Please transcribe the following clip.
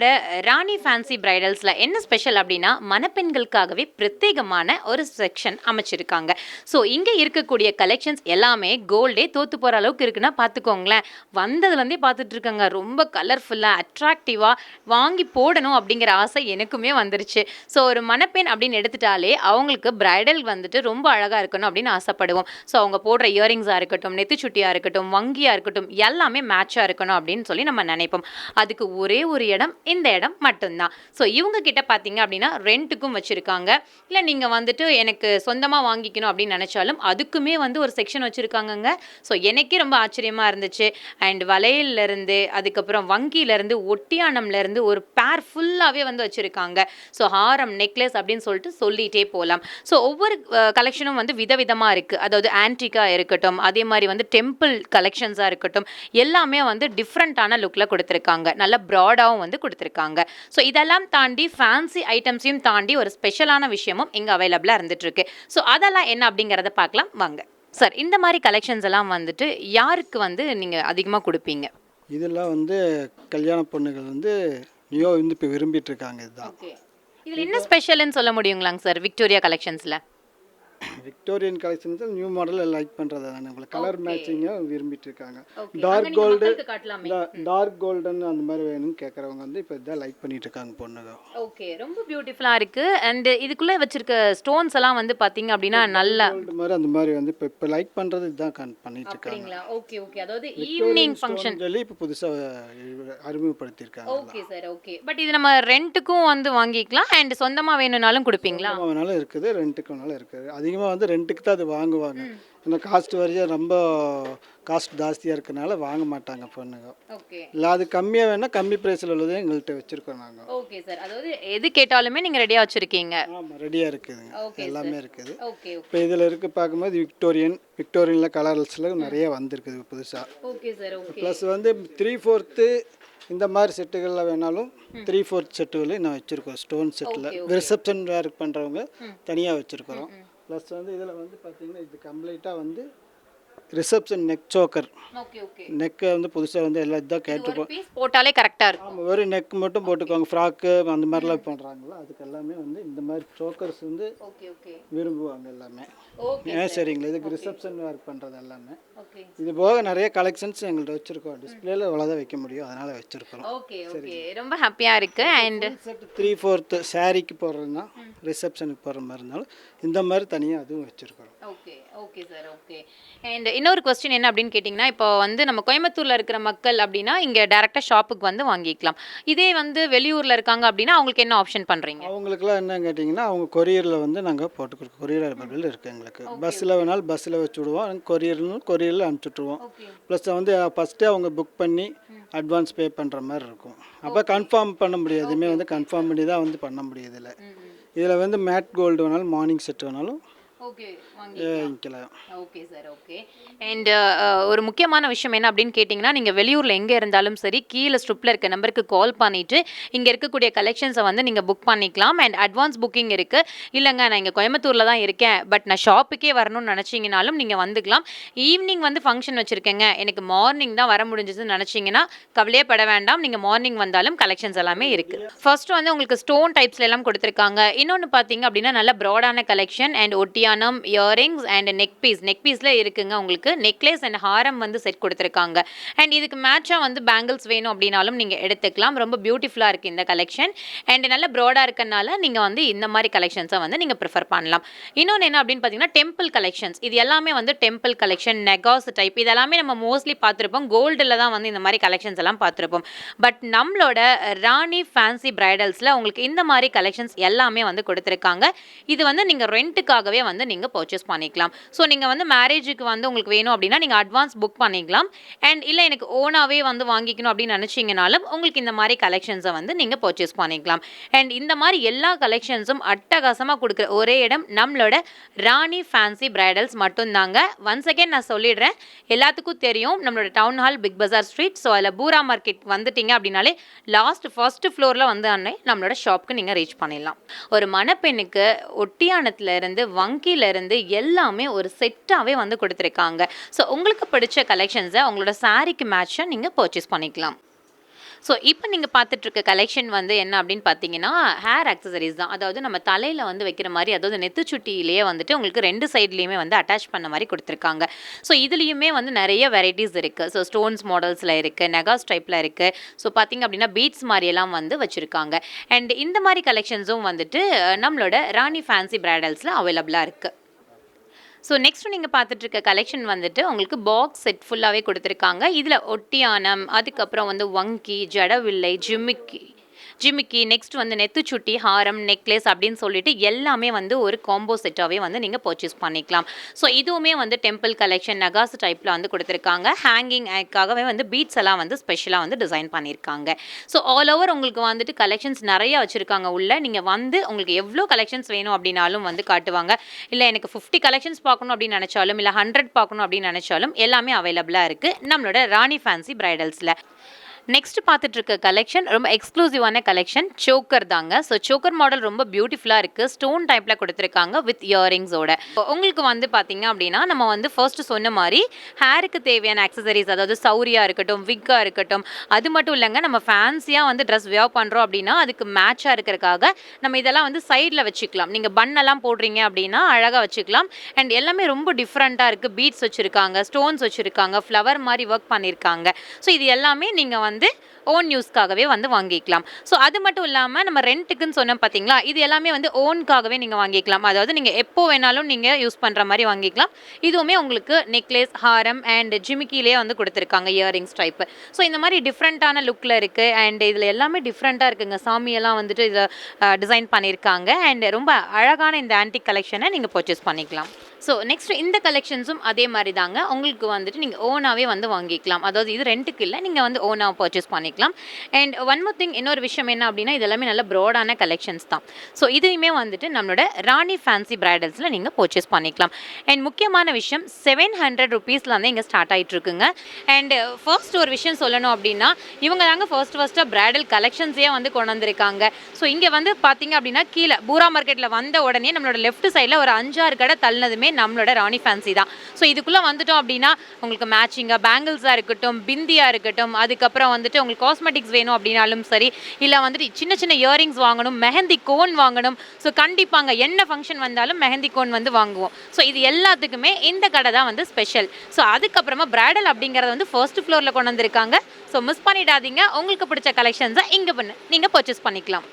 நம்மளோட ராணி ஃபேன்சி பிரைடல்ஸில் என்ன ஸ்பெஷல் அப்படின்னா மணப்பெண்களுக்காகவே பிரத்யேகமான ஒரு செக்ஷன் அமைச்சிருக்காங்க. ஸோ இங்கே இருக்கக்கூடிய கலெக்ஷன்ஸ் எல்லாமே கோல்டே தோற்று போகிற அளவுக்கு இருக்குன்னா பார்த்துக்கோங்களேன். வந்ததுலேருந்தே பார்த்துட்டு இருக்காங்க. ரொம்ப கலர்ஃபுல்லாக அட்ராக்டிவாக வாங்கி போடணும் அப்படிங்கிற ஆசை எனக்குமே வந்துருச்சு. ஸோ ஒரு மணப்பெண் அப்படின்னு எடுத்துட்டாலே அவங்களுக்கு பிரைடல் வந்துட்டு ரொம்ப அழகாக இருக்கணும் அப்படின்னு ஆசைப்படுவோம். ஸோ அவங்க போடுற இயரிங்ஸாக இருக்கட்டும் நெத்திச்சுட்டியாக இருக்கட்டும் வங்கியாக இருக்கட்டும் எல்லாமே மேட்சாக இருக்கணும் அப்படின்னு சொல்லி நம்ம நினைப்போம். அதுக்கு ஒரே ஒரு இடம் இந்த இடம் மட்டும்தான். ஸோ இவங்க கிட்ட பார்த்தீங்க அப்படின்னா ரெண்ட்டுக்கும் வச்சுருக்காங்க. இல்லை நீங்கள் வந்துட்டு எனக்கு சொந்தமாக வாங்கிக்கணும் அப்படின்னு நினச்சாலும் அதுக்குமே வந்து ஒரு செக்ஷன் வச்சுருக்காங்கங்க. ஸோ எனக்கே ரொம்ப ஆச்சரியமாக இருந்துச்சு. அண்ட் வளையல்லேருந்து அதுக்கப்புறம் வங்கியிலேருந்து ஒட்டியானம்லேருந்து ஒரு பேர் ஃபுல்லாகவே வந்து வச்சுருக்காங்க. ஸோ ஹாரம் நெக்லஸ் அப்படின்னு சொல்லிட்டு சொல்லிகிட்டே போகலாம் ஸோ ஒவ்வொரு கலெக்ஷனும் வந்து விதவிதமாக இருக்குது அதாவது ஆன்டிக்காக இருக்கட்டும் அதே மாதிரி வந்து டெம்பிள் கலெக்ஷன்ஸாக இருக்கட்டும் எல்லாமே வந்து டிஃப்ரெண்ட்டான லுக்கில் கொடுத்துருக்காங்க. நல்ல ப்ராடாகவும் வந்து கொடுத்துருக்காங்க ஸோ இதெல்லாம் தாண்டி ஃபேன்சி ஐட்டம்ஸையும் தாண்டி ஒரு ஸ்பெஷலான விஷயமும் இங்கே அவைலபிளாக இருந்துகிட்ருக்கு ஸோ அதெல்லாம் என்ன அப்படிங்கிறத பார்க்கலாம். வாங்க. சார் இந்த மாதிரி கலெக்ஷன்ஸ் எல்லாம் வந்துட்டு யாருக்கு வந்து நீங்கள் அதிகமாக கொடுப்பீங்க? இதெல்லாம் வந்து கல்யாண பொண்ணுகள் வந்து நியோ வந்து இப்போ விரும்பிட்டு இருக்காங்க இதுதான். இதில் என்ன ஸ்பெஷல்னு சொல்ல முடியுங்களாங்க சார் விக்டோரியா கலெக்ஷன்ஸில் விக்டோரியன் கலெக்ஷன்ஸ் நியூ மாடலில் லைக் பண்ணுறது தானே. உங்களுக்கு கலர் மேட்சிங்காக விரும்பிட்டு இருக்காங்க. Dark gold. டார்க் கோல்டன் அந்த மாதிரி வேணும்னு கேட்குறவங்க வந்து இப்போ இதான் லைக் பண்ணிட்டு இருக்காங்க பொண்ணுங்க. ஓகே ரொம்ப பியூட்டிஃபுல்லாக இருக்குது அண்ட் இதுக்குள்ளே வச்சிருக்க ஸ்டோன்ஸ் எல்லாம் வந்து பார்த்தீங்க அப்படின்னா நல்லா கோல்டு மாதிரி அந்த மாதிரி வந்து இப்போ இப்போ லைக் பண்ணுறது இதுதான் கண் பண்ணிட்டு இருக்காங்க ஓகே ஓகே அதாவது ஈவினிங் ஃபங்க்ஷன் சொல்லி இப்போ புதுசாக அறிமுகப்படுத்தியிருக்காங்க ஓகே சார் ஓகே பட் இது நம்ம ரெண்ட்டுக்கும் வந்து வாங்கிக்கலாம். அண்ட் சொந்தமா வேணும்னாலும் கொடுப்பீங்களா? சொந்தமாக வேணாலும் இருக்குது ரெண்ட்டுக்கு வேணாலும் இருக்குது. அதிகமாக வந்து ரெண்ட்டுக்கு தான் அது வாங்குவாங்க. ஏன்னா காஸ்ட் வரையும் ரொம்ப காஸ்ட் ஜாஸ்தியாக இருக்கனால வாங்க மாட்டாங்க பொண்ணுங்க. இல்லை அது கம்மியாக வேணால் கம்மி ப்ரைஸில் உள்ளதே எங்கள்கிட்ட வச்சுருக்கோம் நாங்கள் ஓகே சார் அதாவது எது கேட்டாலுமே நீங்க ரெடியா வச்சிருக்கீங்க. ஆமாம் ரெடியாக இருக்குதுங்க எல்லாமே இருக்குது. இப்போ இதில் இருக்க பார்க்கும்போது விக்டோரியன் விக்டோரியனில் கலர்ஸில் நிறைய வந்திருக்குது புதுசாக ஓகே சார் ப்ளஸ் வந்து த்ரீ ஃபோர்த்து இந்த மாதிரி செட்டுகளில் வேணாலும் த்ரீ ஃபோர்த் செட்டுகளையும் நான் வச்சுருக்கோம். Stone settle. ரிசப்ஷன் வேர் பண்ணுறவங்க தனியாக வச்சுருக்குறோம். ப்ளஸ் வந்து இதில் வந்து பார்த்தீங்கன்னா இது கம்ப்ளீட்டாக வந்து ரிசப்ஷன் நெக் சோக்கர். நெக்கை வந்து புதுசாக வந்து எல்லாம் இதாக கேட்டு ஒரு பீஸ் போட்டாலே கரெக்டா இருக்கும். ஆமாம் வெறும் நெக் மட்டும் போட்டுக்கோங்க ஃப்ராக்கு அந்த மாதிரிலாம் பண்ணுறாங்களோ அதுக்கு எல்லாமே வந்து இந்த மாதிரி சோக்கர்ஸ் வந்து விரும்புவாங்க எல்லாமே. ஏன் சரிங்களா? இதுக்கு ரிசப்ஷன் ஒர்க் பண்ணுறது எல்லாமே. இது போக நிறைய கலெக்ஷன்ஸ் எங்கள்கிட்ட வச்சுருக்கோம். டிஸ்பிளேல இவ்வளோதான் வைக்க முடியும் அதனால் வச்சுருக்கோம் ஓகே ஓகே ரொம்ப ஹாப்பியா இருக்கு. அண்ட் செட் த்ரீ ஃபோர்த்து சாரீக்கு போடுறதுனா ரிசப்ஷனுக்கு போடுற மாதிரி இருந்தாலும் இந்த மாதிரி தனியாக அதுவும் வச்சுருக்கிறோம். Okay okay sir okay and இன்னொரு கொஸ்டின் என்ன அப்படின்னு கேட்டிங்கன்னா இப்போ வந்து நம்ம கோயம்புத்தூரில் இருக்கிற மக்கள் அப்படின்னா இங்கே டேரெக்டாக ஷாப்புக்கு வந்து வாங்கிக்கலாம். இதே வந்து வெளியூரில் இருக்காங்க அப்படின்னா அவங்களுக்கு என்ன ஆப்ஷன் பண்ணுறீங்க அவங்களுக்குலாம் என்ன கேட்டிங்கன்னா அவங்க கொரியரில் வந்து நாங்கள் போட்டு கொடுக்கோம் கொரியர் அவைலபிள் இருக்குது எங்களுக்கு. பஸ்ஸில் வேணாலும் பஸ்ஸில் வச்சு விடுவோம். கொரியர்னு கொரியரில் அனுப்பிச்சுட்ருவோம் ப்ளஸ் வந்து ஃபஸ்ட்டே அவங்க புக் பண்ணி அட்வான்ஸ் பே பண்ணுற மாதிரி இருக்கும். அப்போ கன்ஃபார்ம் பண்ண முடியாது. எதுவுமே வந்து கன்ஃபார்ம் பண்ணி தான் வந்து பண்ண முடியாது இதில் இதில் வந்து மேட் கோல்டு வேணாலும் மார்னிங் செட் வேணாலும் வாங்கிக்கலாம் ஓகே சார் ஓகே. அண்ட் ஒரு முக்கியமான விஷயம் என்ன அப்படின்னு கேட்டிங்கன்னா நீங்கள் வெளியூரில் எங்கே இருந்தாலும் சரி கீழே ஸ்ட்ரிப்பில் இருக்க நம்பருக்கு கால் பண்ணிவிட்டு இங்கே இருக்கக்கூடிய கலெக்ஷன்ஸை வந்து நீங்கள் புக் பண்ணிக்கலாம். அண்ட் அட்வான்ஸ் புக்கிங் இருக்குது இல்லைங்க நான் இங்கே கோயம்புத்தூரில் தான் இருக்கேன். பட் நான் ஷாப்புக்கே வரணும்னு நினச்சிங்கனாலும் நீங்கள் வந்துக்கலாம். ஈவினிங் வந்து ஃபங்க்ஷன் வச்சுருக்கேங்க. எனக்கு மார்னிங் தான் வர முடிஞ்சதுன்னு நினச்சிங்கன்னா கவலையே பட வேண்டாம். நீங்கள் மார்னிங் வந்தாலும் கலெக்ஷன்ஸ் எல்லாமே இருக்குது ஃபர்ஸ்ட் வந்து உங்களுக்கு ஸ்டோன் டைப்ஸ்ல எல்லாம் கொடுத்துருக்காங்க. இன்னொன்று பார்த்தீங்க அப்படின்னா நல்ல ப்ராடான collection and ஒட்டியானம் earrings and neck piece neck பீஸில் இருக்குங்க உங்களுக்கு நெக்லேஸ் அண்ட் ஹாரம் வந்து செட் கொடுத்துருக்காங்க. அண்ட் இதுக்கு மேட்சாக வந்து பேங்கிள்ஸ் வேணும் அப்படின்னாலும் நீங்கள் எடுத்துக்கலாம். ரொம்ப பியூட்டிஃபுல்லாக இருக்குது இந்த கலெக்ஷன் அண்ட் நல்ல ப்ராடாக இருக்கனால நீங்கள் வந்து இந்த மாதிரி கலெக்ஷன்ஸை வந்து நீங்கள் ப்ரிஃபர் பண்ணலாம். இன்னொன்று என்ன அப்படின்னு பார்த்தீங்கன்னா டெம்பிள் கலெக்ஷன்ஸ் இது எல்லாமே வந்து டெம்பிள் கலெக்ஷன் நெகாஸ் டைப் இது எல்லாமே நம்ம மோஸ்ட்லி பார்த்துருப்போம். கோல்டில் தான் வந்து இந்த மாதிரி கலெக்ஷன்ஸ் எல்லாம் பார்த்துருப்போம். பட் நம்மளோட ராணி ஃபேன்சி பிரைடல்ஸில் உங்களுக்கு இந்த மாதிரி கலெக்ஷன்ஸ் எல்லாமே வந்து கொடுத்துருக்காங்க. இது வந்து நீங்கள் ரெண்ட்டுக்காகவே வந்து நீங்கள் பர்ச்சேஸ் பண்ணிக்கலாம். ஸோ நீங்கள் வந்து மேரேஜுக்கு வந்து உங்களுக்கு வேணும் அப்படின்னா நீங்கள் அட்வான்ஸ் புக் பண்ணிக்கலாம். அண்ட் இல்லை எனக்கு ஓனாகவே வந்து வாங்கிக்கணும் அப்படின்னு நினச்சிங்கனாலும் உங்களுக்கு இந்த மாதிரி கலெக்ஷன்ஸை வந்து நீங்கள் பர்ச்சேஸ் பண்ணிக்கலாம். அண்ட் இந்த மாதிரி எல்லா கலெக்ஷன்ஸும் அட்டகாசமாக கொடுக்குற ஒரே இடம் நம்மளோட ராணி ஃபேன்சி பிரைடல்ஸ் மட்டும்தாங்க. ஒன்ஸ் அகேன் நான் சொல்லிடுறேன். எல்லாத்துக்கும் தெரியும் நம்மளோட town hall big bazaar street so அதில் பூரா மார்க்கெட் வந்துட்டீங்க அப்படின்னாலே லாஸ்ட் ஃபர்ஸ்ட் ஃப்ளோரில் வந்து அன்னை நம்மளோட ஷாப்க்கு நீங்கள் ரீச் பண்ணிடலாம். ஒரு மணப்பெண்ணுக்கு ஒட்டியானத்துலேருந்து இருந்து இருந்து எல்லாமே ஒரு செட்டாகவே வந்து கொடுத்துருக்காங்க. ஸோ உங்களுக்கு பிடிச்ச கலெக்ஷன்ஸை உங்களோட சாரிக்கு மேட்சாக நீங்கள் பர்ச்சேஸ் பண்ணிக்கலாம். ஸோ இப்போ நீங்கள் பார்த்துட்டு இருக்க கலெக்ஷன் வந்து என்ன அப்படின்னு பார்த்தீங்கன்னா ஹேர் அக்சசரிஸ் தான். அதாவது நம்ம தலையில் வந்து வைக்கிற மாதிரி அதாவது நெத்துச்சுட்டியிலேயே வந்துட்டு உங்களுக்கு ரெண்டு சைட்லேயுமே வந்து அட்டாச் பண்ண மாதிரி கொடுத்துருக்காங்க. ஸோ இதுலேயுமே வந்து நிறைய வெரைட்டிஸ் இருக்குது ஸோ ஸ்டோன்ஸ் மாடல்ஸில் இருக்குது நெகா ஸ்டைப்பில் இருக்குது ஸோ பார்த்தீங்க அப்படின்னா பீட்ஸ் மாதிரியெல்லாம் வந்து வச்சுருக்காங்க. அண்ட் இந்த மாதிரி கலெக்ஷன்ஸும் வந்துட்டு நம்மளோட ராணி ஃபேன்சி பிரைடல்ஸில் அவைலபிளாக இருக்குது ஸோ நெக்ஸ்ட் நீங்கள் பார்த்துட்டு இருக்க கலெக்ஷன் வந்துட்டு உங்களுக்கு பாக்ஸ் செட் ஃபுல்லாகவே கொடுத்துருக்காங்க. இதில் ஒட்டியானம் அதுக்கப்புறம் வந்து வங்கி ஜடவில்லை ஜிமிக்கி ஜிமிக்கி நெக்ஸ்ட் வந்து நெத்துச்சுட்டி ஹாரம் நெக்லஸ் அப்படின்னு சொல்லிட்டு எல்லாமே வந்து ஒரு காம்போ செட்டாகவே வந்து நீங்கள் பர்ச்சேஸ் பண்ணிக்கலாம். ஸோ இதுவுமே வந்து டெம்பிள் கலெக்ஷன் நகாஸ் டைப்பில் வந்து கொடுத்துருக்காங்க. ஹேங்கிங் ஆக்காகவே வந்து பீட்ஸ் எல்லாம் வந்து ஸ்பெஷலாக வந்து டிசைன் பண்ணியிருக்காங்க. ஸோ ஆல் ஓவர் உங்களுக்கு வந்துட்டு கலெக்ஷன்ஸ் நிறைய வச்சுருக்காங்க உள்ள. நீங்கள் வந்து உங்களுக்கு எவ்வளோ கலெக்ஷன்ஸ் வேணும் அப்படின்னாலும் வந்து காட்டுவாங்க. இல்லை எனக்கு ஃபிஃப்டி கலெக்ஷன்ஸ் பார்க்கணும் அப்படின்னு நினச்சாலும் இல்லை ஹண்ட்ரட் பார்க்கணும் அப்படின்னு நினச்சாலும் எல்லாமே அவைலபிளாக இருக்குது நம்மளோட ராணி ஃபேன்சி பிரைடல்ஸில் நெக்ஸ்ட் பார்த்துட்டு இருக்க கலெக்ஷன் ரொம்ப எக்ஸ்க்ளூசிவான கலெக்ஷன் சோக்கர் தாங்க. ஸோ சோக்கர் மாடல் ரொம்ப பியூட்டிஃபுல்லாக இருக்குது ஸ்டோன் டைப்பில் கொடுத்துருக்காங்க வித் இயரிங்ஸோட உங்களுக்கு வந்து பார்த்தீங்க அப்படின்னா நம்ம வந்து ஃபர்ஸ்ட் சொன்ன மாதிரி ஹேருக்கு தேவையான அக்சசரிஸ் அதாவது சௌரியா இருக்கட்டும் விக்காக இருக்கட்டும் அது மட்டும் இல்லைங்க நம்ம ஃபேன்சியாக வந்து ட்ரெஸ் வியர் பண்ணுறோம் அப்படின்னா அதுக்கு மேட்சாக இருக்கிறதுக்காக நம்ம இதெல்லாம் வந்து சைடில் வச்சுக்கலாம். நீங்கள் பண்ணெல்லாம் போடுறீங்க அப்படின்னா அழகாக வச்சுக்கலாம். அண்ட் எல்லாமே ரொம்ப டிஃப்ரெண்ட்டாக இருக்குது பீட்ஸ் வச்சுருக்காங்க ஸ்டோன்ஸ் வச்சுருக்காங்க ஃப்ளவர் மாதிரி ஒர்க் பண்ணியிருக்காங்க. ஸோ இது எல்லாமே நீங்கள் வந்து வந்து ஓன் யூஸ்க்காகவே வந்து வாங்கிக்கலாம். ஸோ அது மட்டும் இல்லாமல் நம்ம ரெண்ட்டுக்குன்னு சொன்னோம் பார்த்தீங்களா இது எல்லாமே வந்து ஓன்க்காகவே நீங்கள் வாங்கிக்கலாம். அதாவது நீங்கள் எப்போ வேணாலும் நீங்கள் யூஸ் பண்ணுற மாதிரி வாங்கிக்கலாம். இதுவுமே உங்களுக்கு நெக்லஸ் ஹாரம் அண்ட் ஜிமிக்கிலே வந்து கொடுத்துருக்காங்க இயரிங்ஸ் டைப்பு ஸோ இந்த மாதிரி டிஃப்ரெண்ட்டான லுக்கில் இருக்குது அண்ட் இதில் எல்லாமே டிஃப்ரெண்ட்டாக இருக்குங்க. சாமியெல்லாம் வந்துட்டு இதில் டிசைன் பண்ணியிருக்காங்க அண்ட் ரொம்ப அழகான இந்த ஆன்டிக் கலெக்ஷனை நீங்கள் பர்ச்சேஸ் பண்ணிக்கலாம். ஸோ நெக்ஸ்ட் இந்த கலெக்ஷன்ஸும் அதே மாதிரி தாங்க உங்களுக்கு வந்துட்டு நீங்கள் ஓனாகவே வந்து வாங்கிக்கலாம். அதாவது இது ரெண்ட்டுக்கு இல்லை நீங்கள் வந்து ஓனாக பர்ச்சேஸ் பண்ணிக்கலாம். அண்ட் ஒன் மோர் திங் இன்னொரு விஷயம் என்ன அப்படின்னா இது எல்லாமே நல்ல ப்ராடான கலெக்ஷன்ஸ் தான். ஸோ இதையுமே வந்துட்டு நம்மளோட ராணி ஃபேன்சி பிரைடல்ஸில் நீங்கள் பர்ச்சேஸ் பண்ணிக்கலாம். அண்ட் முக்கியமான விஷயம் செவன் ஹண்ட்ரட் ருபீஸில் வந்து இங்கே ஸ்டார்ட் ஆகிட்டு இருக்குங்க அண்ட் ஃபர்ஸ்ட் ஒரு விஷயம் சொல்லணும் அப்படின்னா இவங்க தாங்க ஃபர்ஸ்ட் ஃபர்ஸ்ட்டாக பிரைடல் கலெக்ஷன்ஸே வந்து கொண்டு வந்திருக்காங்க. ஸோ இங்கே வந்து பார்த்தீங்க அப்படின்னா கீழே பூரா மார்க்கெட்டில் வந்த உடனே நம்மளோட லெஃப்ட் சைடில் ஒரு அஞ்சாறு கடை தள்ளினதுமே நம்மளோட ராணி ஃபேன்சி தான். ஸோ இதுக்குள்ளே வந்துட்டோம் அப்படின்னா உங்களுக்கு மேட்சிங்காக பேங்கிள்ஸாக இருக்கட்டும் பிந்தியாக இருக்கட்டும் அதுக்கப்புறம் வந்துட்டு உங்களுக்கு காஸ்மெட்டிக்ஸ் வேணும் அப்படின்னாலும் சரி இல்லை வந்துட்டு சின்ன சின்ன இயரிங்ஸ் வாங்கணும் மெஹந்தி கோன் வாங்கணும். ஸோ கண்டிப்பாங்க என்ன ஃபங்க்ஷன் வந்தாலும் மெஹந்தி கோன் வந்து வாங்குவோம். ஸோ இது எல்லாத்துக்குமே இந்த கடை தான் வந்து ஸ்பெஷல் ஸோ அதுக்கப்புறமா பிரைடல் அப்படிங்கிறத வந்து ஃபர்ஸ்ட் ஃப்ளோரில் கொண்டு வந்திருக்காங்க. ஸோ மிஸ் பண்ணிடாதீங்க. உங்களுக்கு பிடிச்ச கலெக்ஷன்ஸை இங்கே பண்ணு. நீங்கள் பர்ச்சேஸ் பண்ணிக்கலாம்.